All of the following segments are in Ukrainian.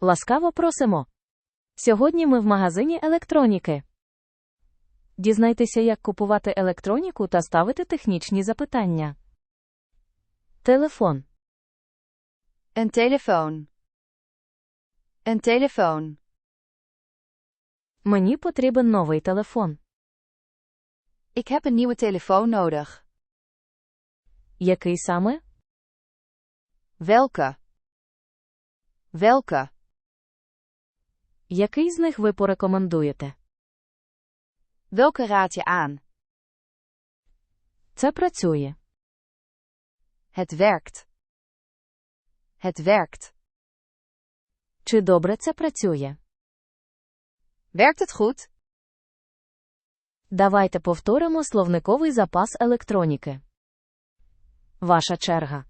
Ласкаво просимо. Сьогодні ми в магазині електроніки. Дізнайтеся, як купувати електроніку та ставити технічні запитання. Телефон. Een telefoon. Een telefoon. Мені потрібен новий телефон. Ik heb een nieuwe telefoon nodig. Який саме? Welke? Welke? Який з них ви порекомендуєте? Welke raad je aan? Це працює. Het werkt. Het werkt. Чи добре це працює? Werkt het goed? Давайте повторимо словниковий запас електроніки. Ваша черга.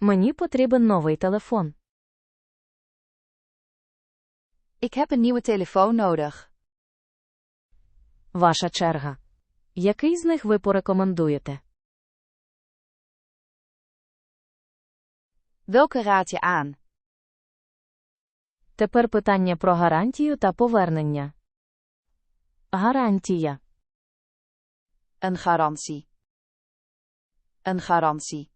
Мені потрібен новий телефон. Ik heb een nieuwe telefoon nodig. Ваша черга. Який з них ви порекомендуєте? Welke raad je aan? Тепер питання про гарантію та повернення. Гарантія. Een garantie. Een garantie.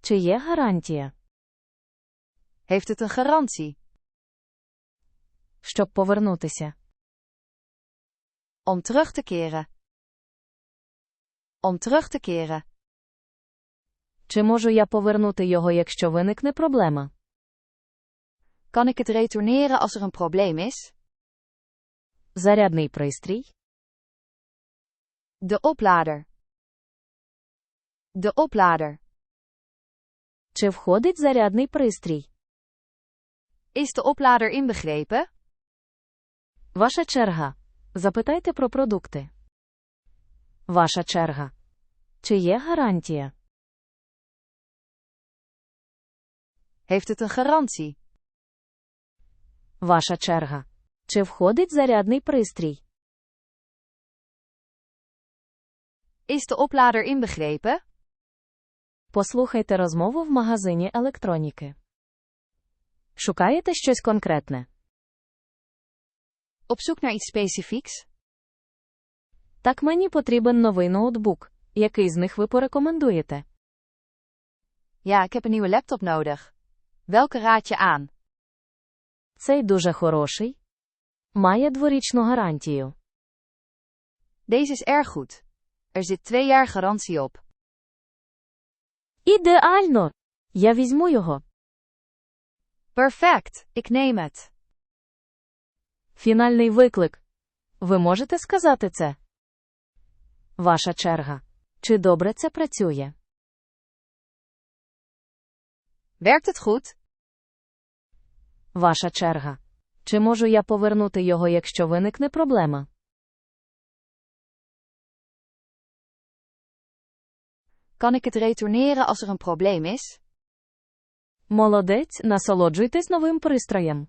Чи є гарантія? Heeft het een garantie? Щоб повернутися. Om terug te keren. Om terug te keren. Чи можу я повернути його, якщо виникне проблема? Kan ik het retourneren als er een probleem is? Зарядний пристрій. De oplader. De oplader. Чи входить зарядний пристрій? Is de oplader inbegrepen? Ваша черга. Запитайте про продукти. Ваша черга. Чи є гарантія? Heeft het een garantie? Ваша черга. Чи входить зарядний пристрій? Is de oplader inbegrepen? Послухайте розмову в магазині електроніки. Шукаєте щось конкретне? Op zoek naar iets specifieks? Так мені потрібен новий ноутбук. Який з них ви порекомендуєте? Ja, ik heb een nieuwe laptop nodig. Welke raad je aan? Цей дуже хороший. Має дворічну гарантію. Deze is erg goed. Er zit twee jaar garantie op. Ідеально! Я візьму його. Perfect, ik neem het. Фінальний виклик. Ви можете сказати це? Ваша черга. Чи добре це працює? Werkt het goed? Ваша черга. Чи можу я повернути його, якщо виникне проблема? Kan ik het retourneren als er een probleem is? Молодець, насолоджуйтесь новим пристроєм.